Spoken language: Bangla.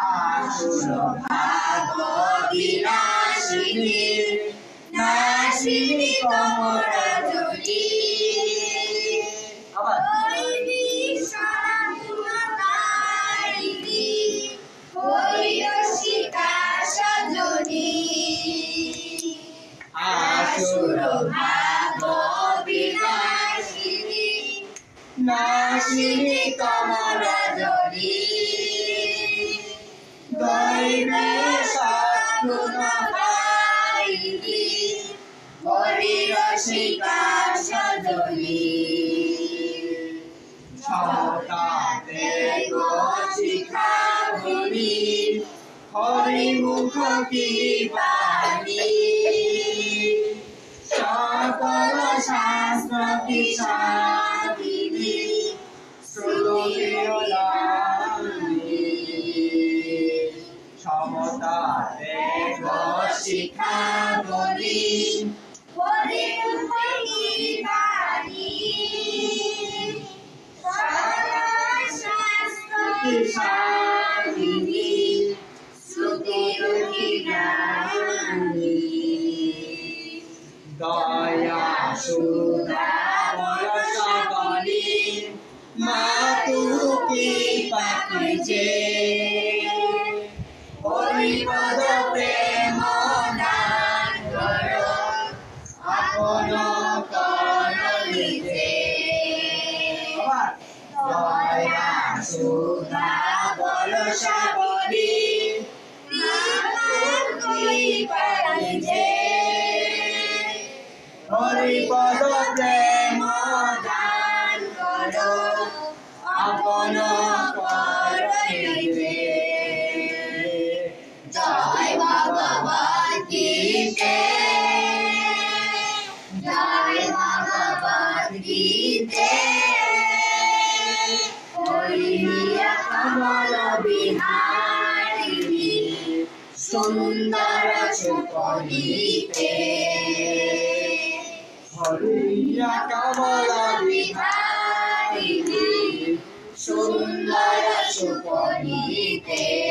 আসুর ভাগ বিনাশিনী নাশিনী কমর জলি আবার আসুর ভাগ বিনাশিনী নাশিনী কমর জলি হরিরসিকা সজলি সতাতে শিখা ভুলি হরিমুখ কি বাণী সকল শাস্ত্র কি সাবিনী সমতা দেব শিখা বলি দয়া সুদা বয়স বলি মাতু কি সুদা বরসা বলি হরিপদ প্রেম দান করো আপন জয় ভগবদ্গীতে জয় ভগবদ্গীতে হরিয়া কমল বিহারিণী সুন্দর সুপরিতে হরিয়া কমল বিহারিণী সুন্দর সুপলিতে